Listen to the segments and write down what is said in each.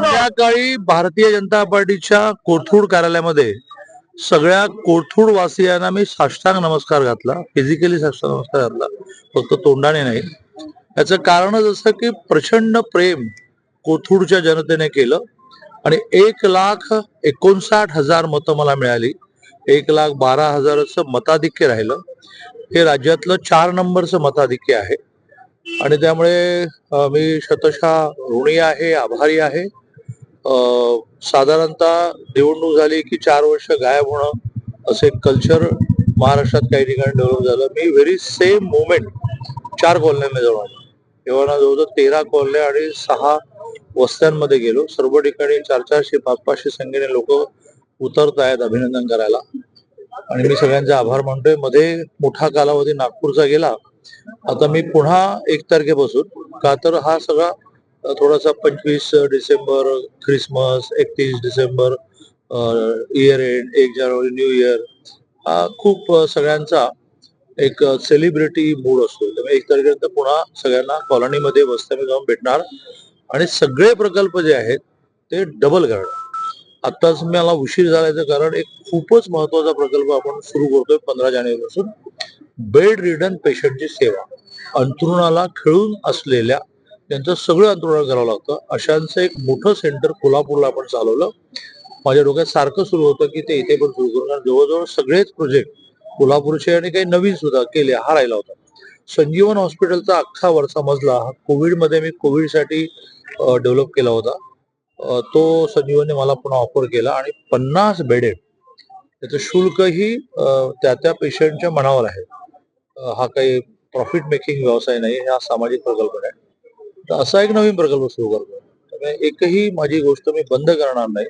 संध्याकाळी भारतीय जनता पार्टीच्या कोथरूड कार्यालयामध्ये सगळ्या कोथरूड वासियांना मी साष्टांग नमस्कार घातला. फिजिकली साष्टांग नमस्कार घातला. फक्त तोंडाने नाही. याचं कारण जसं की प्रचंड प्रेम कोथरूडच्या जनतेने केलं आणि एक लाख एकोणसाठ हजार मतं मला मिळाली. एक लाख बारा हजाराचं मताधिक्य राहिलं. हे राज्यातलं चार नंबरचं मताधिक्य आहे. आणि त्यामुळे मी शतशः ऋणी आहे आभारी आहे. साधारणतः निवडणूक झाली की चार वर्ष गायब होणं असे कल्चर महाराष्ट्रात काही ठिकाणी डेव्हलप झालं. मी व्हेरी सेम मुवमेंट चार कॉलन्यांमध्ये जाऊन आलो. तेव्हा जवळजवळ तेरा कॉलन्या आणि सहा वस्त्यांमध्ये गेलो. सर्व ठिकाणी चार चारशे पाच पाचशे संख्येने लोक उतरत आहेत अभिनंदन करायला. आणि मी सगळ्यांचे आभार मानतोय. मध्ये मोठा कालावधी नागपूरचा गेला. आता मी पुन्हा एक तारखेपासून का तर हा सगळा थोडासा पंचवीस डिसेंबर ख्रिसमस एकतीस डिसेंबर इयर एंड एक जानेवारी न्यू इयर हा खूप सगळ्यांचा एक सेलिब्रिटी मूड असतो. त्यामुळे एक तारखेनंतर पुन्हा सगळ्यांना कॉलनीमध्ये वस्त्यामध्ये जाऊन भेटणार. आणि सगळे प्रकल्प जे आहेत ते डबल करणार. आत्ताच मला उशीर झाल्याचं कारण एक खूपच महत्त्वाचा प्रकल्प आपण सुरू करतोय पंधरा जानेवारीपासून. बेड रिडन पेशंटची सेवा. अंथरुणाला खिळून असलेल्या त्यांचं सगळं अंतरुण करावं लागतं. अशांचं एक मोठं सेंटर कोल्हापूरला आपण चालवलं. माझ्या डोक्यात सारखं सुरू होतं की ते इथे पण सुरू करू कारण जवळजवळ सगळेच प्रोजेक्ट कोल्हापूरचे आणि काही नवीन सुद्धा केले हा राहिला होता. संजीवन हॉस्पिटलचा अख्खा वरचा मजला हा कोविडमध्ये मी कोविडसाठी डेव्हलप केला होता. तो संजीवनने मला पुन्हा ऑफर केला आणि पन्नास बेडेड त्याचं शुल्कही त्या त्या पेशंटच्या मनावर आहे. हा काही प्रॉफिट मेकिंग व्यवसाय नाही हा सामाजिक प्रकल्प आहे तर असा एक नवीन प्रकल्प सुरू करतो त्यामुळे एकही माझी गोष्ट मी बंद करणार नाही.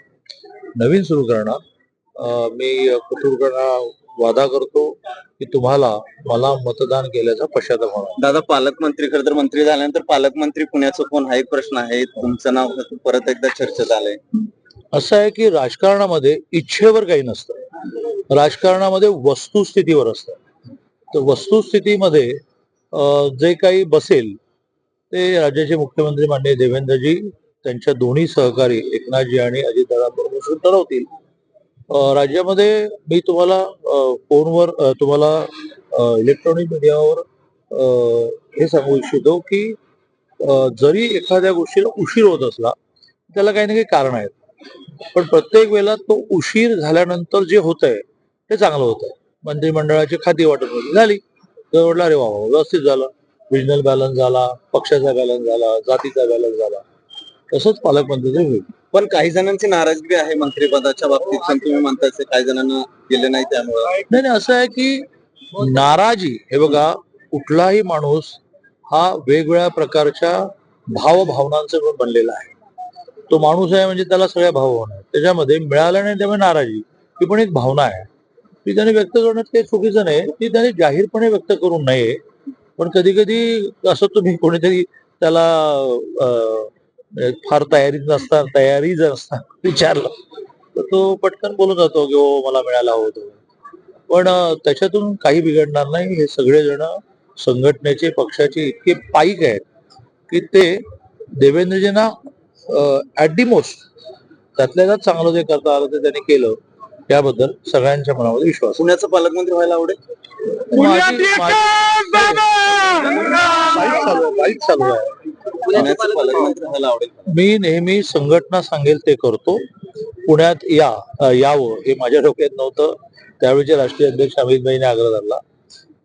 नवीन सुरू करणार. मी कुटुंबांना वादा करतो की तुम्हाला मला मतदान केल्याचा पश्चाताप होणार दादा पालकमंत्री खरं तर मंत्री झाल्यानंतर पालकमंत्री पुण्याचं कोण हा एक प्रश्न आहे? तुमचं नाव परत एकदा चर्चेत आलंय असं आहे की राजकारणामध्ये इच्छेवर काही नसतं. राजकारणामध्ये वस्तुस्थितीवर असतं. तर वस्तुस्थितीमध्ये जे काही बसेल ते राज्याचे मुख्यमंत्री माननीय देवेंद्रजी त्यांच्या दोन्ही सहकारी एकनाथजी आणि अजितदादा बसून ठरवतील. राज्यामध्ये मी तुम्हाला फोनवर तुम्हाला इलेक्ट्रॉनिक मीडियावर हे सांगू इच्छितो की जरी एखाद्या गोष्टीला उशीर होत असला त्याला काही ना काही कारण आहेत. पण प्रत्येक वेळेला तो उशीर झाल्यानंतर जे होत आहे ते चांगलं होत आहे मंत्रिमंडळाची खाती वाटप होती झाली. तर म्हटलं अरे वा वा, व्यवस्थित झालं. रिजनल बॅलन्स झाला पक्षाचा बॅलन्स झाला जातीचा बॅलन्स झाला. तसंच पालकमंत्र्यांचं होईल. पण काही जणांची नाराजगी आहे मंत्रिपदाच्या बाबतीत. पण तुम्ही म्हणताय काही जणांना गेले नाही त्यामुळं. नाही नाही असं आहे की नाराजी हे बघा कुठलाही माणूस हा वेगवेगळ्या प्रकारच्या भावभावनांचा बनलेला आहे. तो माणूस आहे म्हणजे त्याला सगळ्या भावभावना आहेत. त्याच्यामध्ये मिळालं नाही त्यामुळे नाराजी. ही पण एक भावना आहे. ती त्याने व्यक्त करण्यात काही चुकीचं नाही. ती त्याने जाहीरपणे व्यक्त करू नये पण कधी कधी असं तुम्ही कोणीतरी त्याला फार तयारी नसता तयारी जर असता विचारलं तर तो पटकन बोलून जातो की हो मला मिळाला होतो. पण त्याच्यातून काही बिघडणार नाही. हे सगळेजण संघटनेचे पक्षाचे इतके पाईक आहेत की ते देवेंद्रजींना ऍट दी मोस्ट त्यातल्या त्यात चांगलं जे करता आलं ते त्यांनी केलं. त्याबद्दल सगळ्यांच्या मनामध्ये विश्वास. पुण्याचं पालकमंत्री व्हायला आवडेल? मी नेहमी संघटना सांगेल ते करतो. पुण्यात या यावं हे माझ्या डोक्यात नव्हतं. त्यावेळीचे राष्ट्रीय अध्यक्ष अमित भाईने आग्रह धरला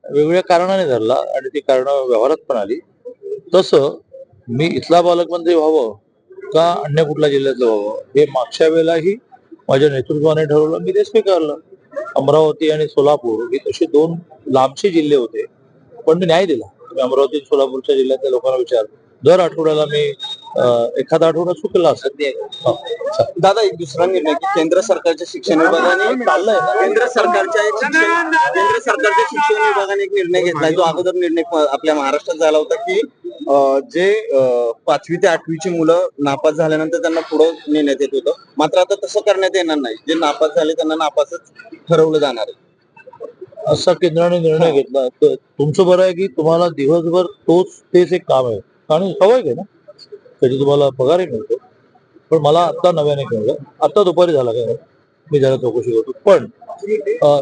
वेगवेगळ्या कारणाने धरला आणि ती कारण व्यवहारात पण आली. तसं मी इथला पालकमंत्री व्हावं का अन्य कुठल्या जिल्ह्यातलं व्हावं हे मागच्या वेळेलाही माझ्या नेतृत्वाने ठरवलं. मी ते स्वीकारलं. अमरावती आणि सोलापूर हे तशी दोन लांबचे जिल्हे होते. पण मी न्याय दिला. तुम्ही अमरावती सोलापूरच्या जिल्ह्यातल्या लोकांना विचार. दर आठवड्याला मी एखादा आठवडा चुकला असेल दादा एक दुसरा निर्णय की केंद्र सरकारच्या शिक्षण विभागाने चाललंय. केंद्र सरकारच्या एक शिक्षण केंद्र सरकारच्या शिक्षण विभागाने एक निर्णय घेतलाय जो अगोदर निर्णय आपल्या महाराष्ट्रात झाला होता की जे पाचवी ते आठवीची मुलं नापास झाल्यानंतर त्यांना पुढे नेण्यात येत होतं. मात्र आता तसं करण्यात येणार नाही. जे नापास झाले त्यांना नापासच ठरवलं जाणार आहे. असा केंद्राने निर्णय घेतला. तर तुमचं बरं आहे की तुम्हाला दिवसभर तोच तेच एक काम आहे. आणि सवय आहे ना. त्याची तुम्हाला पगारही मिळतो. पण मला आता नव्याने कळलं. आता दुपारी झाला काय? मी जरा चौकशी करतो. पण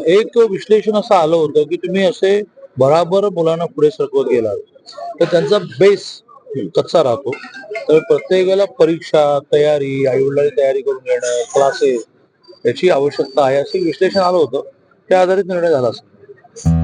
एक विश्लेषण असं आलं होतं की तुम्ही असे बराबर मुलांना पुढे सरकवत गेला तर त्यांचा बेस कच्चा राहतो. तर प्रत्येकाला परीक्षा तयारी आईवडिलांनी तयारी करून घेणं क्लासेस याची आवश्यकता आहे असे विश्लेषण आलं होतं. त्या आधारित निर्णय झाला असतो.